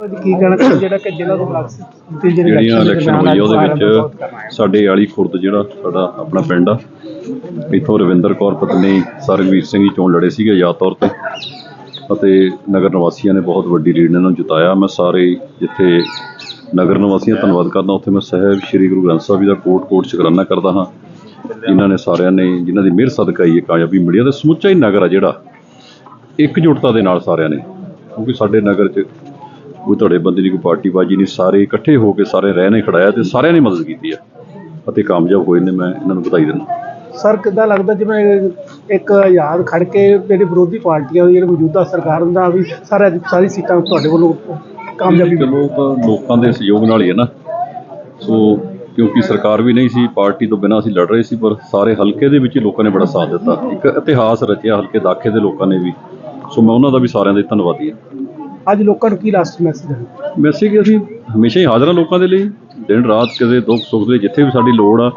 ਅੱਜ ਕੀ ਕਹਿਣਾ ਚਾਹੁੰਦੇ ਜਿਹੜਾ ਕਿ ਜ਼ਿਲ੍ਹਾ ਤੋਂ ਲੱਗ ਸੀ ਜਿਹੜੀਆਂ ਇਲੈਕਸ਼ਨ ਹੋਈ ਆ ਉਹਦੇ ਵਿੱਚ ਸਾਡੇ ਵਾਲੀ ਖੁਰਦ ਜਿਹੜਾ ਸਾਡਾ ਆਪਣਾ ਪਿੰਡ ਆ ਇੱਥੋਂ ਰਵਿੰਦਰ ਕੌਰ ਪਤਨੀ ਸਰਗਵੀਰ ਸਿੰਘ ਜੀ ਚੋਣ ਲੜੇ ਸੀਗੇ ਆਜ਼ਾਦ ਤੌਰ ਤੇ। ਅਤੇ ਨਗਰ ਨਿਵਾਸੀਆਂ ਨੇ ਬਹੁਤ ਵੱਡੀ ਲੀਡ ਇਹਨਾਂ ਨੂੰ ਜਿਤਾਇਆ। ਮੈਂ ਸਾਰੇ ਜਿੱਥੇ ਨਗਰ ਨਿਵਾਸੀਆਂ ਧੰਨਵਾਦ ਕਰਦਾ ਉੱਥੇ ਮੈਂ ਸਾਹਿਬ ਸ੍ਰੀ ਗੁਰੂ ਗ੍ਰੰਥ ਸਾਹਿਬ ਜੀ ਦਾ ਕੋਟ ਕੋਟ ਸ਼ੁਕਰਾਨਾ ਕਰਦਾ ਹਾਂ। ਜਿਨ੍ਹਾਂ ਨੇ ਸਾਰਿਆਂ ਨੇ ਜਿਨ੍ਹਾਂ ਦੀ ਮਿਹਰ ਸਦਕਾ ਹੀ ਇਹ ਕਾਮਯਾਬੀ ਮਿਲੀ ਤੇ ਸਮੁੱਚਾ ਹੀ ਨਗਰ ਆ ਜਿਹੜਾ ਇਕਜੁੱਟਤਾ ਦੇ ਨਾਲ ਸਾਰਿਆਂ ਨੇ। ਕਿਉਂਕਿ ਸਾਡੇ ਨਗਰ 'ਚ ਕੋਈ ਤੁਹਾਡੇ ਬੰਦੇ ਦੀ ਕੋਈ ਪਾਰਟੀ ਬਾਜੀ ਨਹੀਂ ਸਾਰੇ ਇਕੱਠੇ ਹੋ ਕੇ ਸਾਰੇ ਰਹਿ ਨੇ ਖੜਾਇਆ ਤੇ ਸਾਰਿਆਂ ਨੇ ਮਦਦ ਕੀਤੀ ਹੈ ਅਤੇ ਕਾਮਯਾਬ ਹੋਏ ਨੇ ਮੈਂ ਇਹਨਾਂ ਨੂੰ ਵਧਾਈ ਦਿੰਦਾ। ਸਰ ਕਿੱਦਾਂ ਲੱਗਦਾ ਜਿਵੇਂ ਇੱਕ ਆਜ਼ਾਦ ਖੜ ਕੇ ਜਿਹੜੀ ਵਿਰੋਧੀ ਪਾਰਟੀਆਂ ਦੀ ਜਿਹੜੀ ਮੌਜੂਦਾ ਸਰਕਾਰ ਦਾ ਵੀ ਸਾਰਾ ਸਾਰੀ ਸੀਟਾਂ ਤੁਹਾਡੇ ਵੱਲੋਂ ਕਾਮਯਾਬੀ ਤਾਂ ਲੋਕਾਂ ਦੇ ਸਹਿਯੋਗ ਨਾਲ ਹੀ ਹੈ ਨਾ। ਸੋ ਕਿਉਂਕਿ ਸਰਕਾਰ ਵੀ ਨਹੀਂ ਸੀ ਪਾਰਟੀ ਤੋਂ ਬਿਨਾਂ ਅਸੀਂ ਲੜ ਰਹੇ ਸੀ ਪਰ ਸਾਰੇ ਹਲਕੇ ਦੇ ਵਿੱਚ ਲੋਕਾਂ ਨੇ ਬੜਾ ਸਾਥ ਦਿੱਤਾ। ਇੱਕ ਇਤਿਹਾਸ ਰਚਿਆ ਹਲਕੇ ਦਾਖੇ ਦੇ ਲੋਕਾਂ ਨੇ ਵੀ। ਸੋ ਮੈਂ ਉਹਨਾਂ ਦਾ ਵੀ ਸਾਰਿਆਂ ਦਾ ਧੰਨਵਾਦੀ ਹਾਂ। ਅੱਜ ਲੋਕਾਂ ਨੂੰ ਕੀ ਲਾਸਟ ਮੈਸੇਜ ਹੈ? ਵੈਸੇ ਕਿ ਅਸੀਂ ਹਮੇਸ਼ਾ ਹੀ ਹਾਜ਼ਰ ਹਾਂ ਲੋਕਾਂ ਦੇ ਲਈ। ਦਿਨ ਰਾਤ ਕਿਸੇ ਦੁੱਖ ਸੁੱਖ ਦੇ ਜਿੱਥੇ ਵੀ ਸਾਡੀ ਲੋੜ ਆ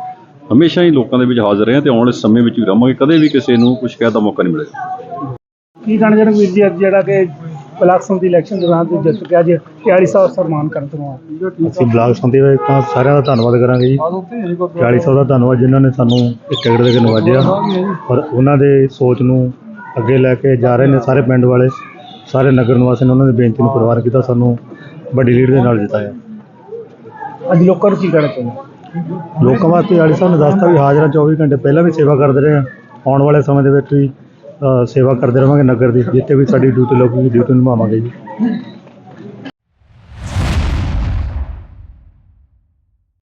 ਹਮੇਸ਼ਾ ਹੀ ਲੋਕਾਂ ਦੇ ਵਿੱਚ ਹਾਜ਼ਰ ਰਹੇ ਹਾਂ ਤੇ ਆਉਣ ਵਾਲੇ ਸਮੇਂ ਵਿੱਚ ਵੀ ਰਹਾਂਗੇ। ਕਦੇ ਵੀ ਕਿਸੇ ਨੂੰ ਕੁਝ ਕਹਿਣ ਦਾ ਮੌਕਾ ਨਹੀਂ ਮਿਲੇਗਾ। ਕੀ ਕਹਿਣਾ ਚਾਹੁੰਦੇ ਵੀਰ ਜੀ ਅੱਜ ਜਿਹੜਾ ਕਿ ਬਲਾਕ ਸੰਮਤੀ ਇਲੈਕਸ਼ਨ ਦੌਰਾਨ ਤੁਸੀਂ ਜਿੱਤ ਕੇ ਅੱਜ 40 ਸਨਮਾਨ ਕਰਨ ਤੋਂ ਅਸੀਂ ਬਲਾਕ ਸੰਧੀ ਵਿੱਚ ਤਾਂ ਸਾਰਿਆਂ ਦਾ ਧੰਨਵਾਦ ਕਰਾਂਗੇ ਜੀ। 40 ਦਾ ਧੰਨਵਾਦ ਜਿਨ੍ਹਾਂ ਨੇ ਸਾਨੂੰ ਇੱਕ ਟਿਕਟ ਦੇ ਕੇ ਨਵਾਜਿਆ। ਔਰ ਉਹਨਾਂ ਦੇ ਸੋਚ ਨੂੰ ਅੱਗੇ ਲੈ ਕੇ ਜਾ ਰਹੇ ਨੇ ਸਾਰੇ ਪਿੰਡ ਵਾਲੇ। ਸਾਰੇ ਨਗਰ ਨਿਵਾਸੀਆਂ ਨੇ ਉਹਨਾਂ ਦੀ ਬੇਨਤੀ ਨੂੰ ਪ੍ਰਵਾਨ ਕੀਤਾ ਸਾਨੂੰ ਵੱਡੀ ਲੀਡ ਦੇ ਨਾਲ ਜਿਤਾਇਆ ਅੱਜ ਲੋਕਾਂ ਨੂੰ ਕੀ ਕਹਿਣਾ ਚਾਹੁੰਦੇ ਲੋਕਾਂ ਵਾਸਤੇ 40 ਸਾਹਿਬ ਨੇ ਦੱਸਤਾ ਵੀ ਹਾਜ਼ਰਾਂ 24 ਘੰਟੇ ਪਹਿਲਾਂ ਵੀ ਸੇਵਾ ਕਰਦੇ ਰਹੇ ਹਾਂ। ਆਉਣ ਵਾਲੇ ਸਮੇਂ ਦੇ ਵਿੱਚ ਵੀ ਸੇਵਾ ਕਰਦੇ ਰਹਾਂਗੇ ਨਗਰ ਦੀ ਜਿੱਥੇ ਵੀ ਸਾਡੀ ਡਿਊਟੀ ਲੱਗੂਗੀ ਡਿਊਟੀ ਨਿਭਾਵਾਂਗੇ ਜੀ।